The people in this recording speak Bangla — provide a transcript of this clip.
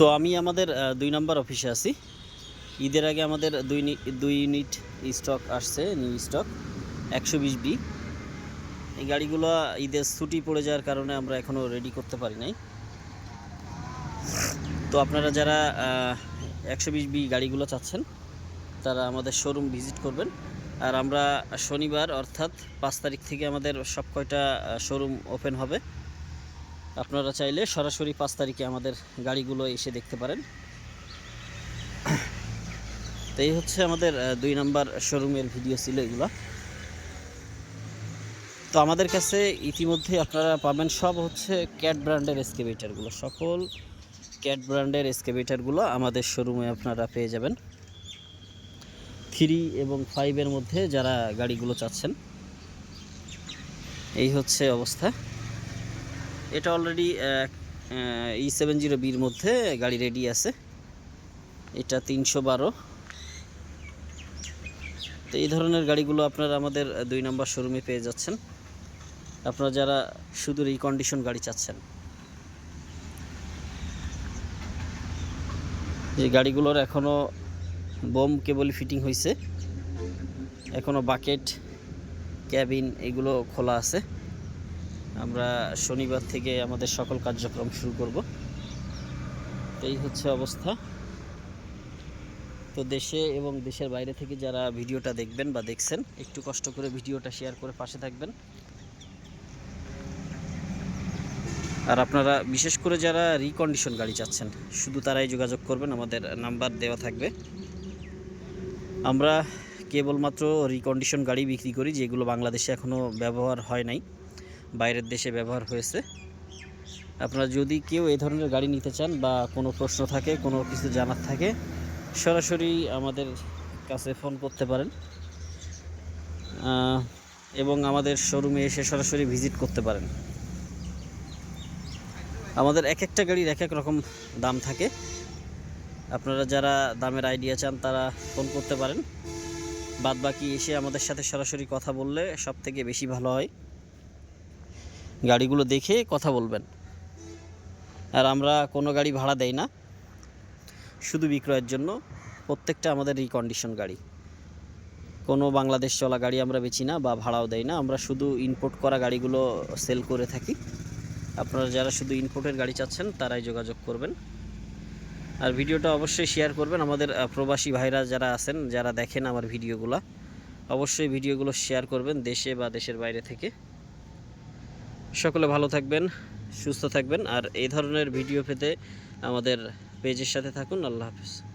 তো আমি আমাদের দুই নম্বর অফিসে আছি। ঈদের আগে আমাদের দুই দুই ইউনিট স্টক আসছে নিউ স্টক একশো বিশ বি এই গাড়িগুলো ঈদের ছুটি পড়ে যাওয়ার কারণে আমরা এখনও রেডি করতে পারি নাই। তো আপনারা যারা একশো বিশ বি গাড়িগুলো চাচ্ছেন, তারা আমাদের শোরুম ভিজিট করবেন। আর আমরা শনিবার, অর্থাৎ পাঁচ তারিখ থেকে আমাদের সব কয়টা শোরুম ওপেন হবে। আপনারা চাইলে সরাসরি পাঁচ তারিখে আমাদের গাড়িগুলো এসে দেখতে পারেন। তো এই হচ্ছে আমাদের দুই নাম্বার শোরুমের ভিডিও ছিল এগুলো। তো আমাদের কাছে ইতিমধ্যে আপনারা পাবেন সব হচ্ছে ক্যাট ব্র্যান্ডের এসকেভেটারগুলো। সকল ক্যাট ব্র্যান্ডের এসকেভেটারগুলো আমাদের শোরুমে আপনারা পেয়ে যাবেন। থ্রি এবং ফাইভের মধ্যে যারা গাড়িগুলো চাচ্ছেন, এই হচ্ছে অবস্থা। এটা অলরেডি ই সেভেন জিরো বির মধ্যে গাড়ি রেডি আছে। এটা তিনশো বারো। তো এই ধরনের গাড়িগুলো আপনারা আমাদের দুই নম্বর শোরুমে পেয়ে যাচ্ছেন। আপনারা যারা শুধু রিকন্ডিশন গাড়ি চাচ্ছেন। যে গাড়িগুলোর এখনও বোম কেবলই ফিটিং হয়েছে এখনও বাকেট ক্যাবিন এগুলো খোলা আছে। আমরা শনিবার থেকে আমাদের সকল কার্যক্রম শুরু করব। এই হচ্ছে অবস্থা। তো দেশে এবং দেশের বাইরে থেকে যারা ভিডিওটা দেখবেন বা দেখছেন, একটু কষ্ট করে ভিডিওটা শেয়ার করে পাশে থাকবেন। আর আপনারা, বিশেষ করে যারা রিকন্ডিশন গাড়ি চাচ্ছেন, শুধু তারাই যোগাযোগ করবেন, আমাদের নাম্বার দেওয়া থাকবে। আমরা কেবলমাত্র রিকন্ডিশন গাড়ি বিক্রি করি, যেগুলো বাংলাদেশে এখনও ব্যবহার হয় নাই। বাইরের দেশে ব্যবহার হয়েছে। আপনারা যদি কেউ এই ধরনের গাড়ি নিতে চান বা কোনো প্রশ্ন থাকে, কোনো কিছু জানার থাকে, সরাসরি আমাদের কাছে ফোন করতে পারেন। এবং আমাদের শোরুমে এসে সরাসরি ভিজিট করতে পারেন। আমাদের এক একটা গাড়ির এক এক রকম দাম থাকে। আপনারা যারা দামের আইডিয়া চান, তারা ফোন করতে পারেন। বাদ বাকি এসে আমাদের সাথে সরাসরি কথা বললে সব থেকে বেশি ভালো হয়। গাড়িগুলো দেখে কথা বলবেন। আর আমরা কোনো গাড়ি ভাড়া দেই না। শুধু বিক্রয়ের জন্য। প্রত্যেকটা আমাদের রিকন্ডিশন গাড়ি। কোনো বাংলাদেশ চলা গাড়ি আমরা বেচি না বা ভাড়াও দেই না। আমরা শুধু ইম্পোর্ট করা গাড়িগুলো সেল করে থাকি। আপনারা যারা শুধু ইম্পোর্টের গাড়ি চাচ্ছেন, তারাই যোগাযোগ করবেন। আর ভিডিওটা অবশ্যই শেয়ার করবেন। আমাদের প্রবাসী ভাইরা যারা আছেন, যারা দেখেন আমার ভিডিওগুলো, অবশ্যই ভিডিওগুলো শেয়ার করবেন দেশে বা দেশের বাইরে থেকে। সকলে ভালো থাকবেন, সুস্থ থাকবেন, আর এই ধরনের ভিডিও পেতে আমাদের পেজের সাথে থাকুন। আল্লাহ হাফিজ।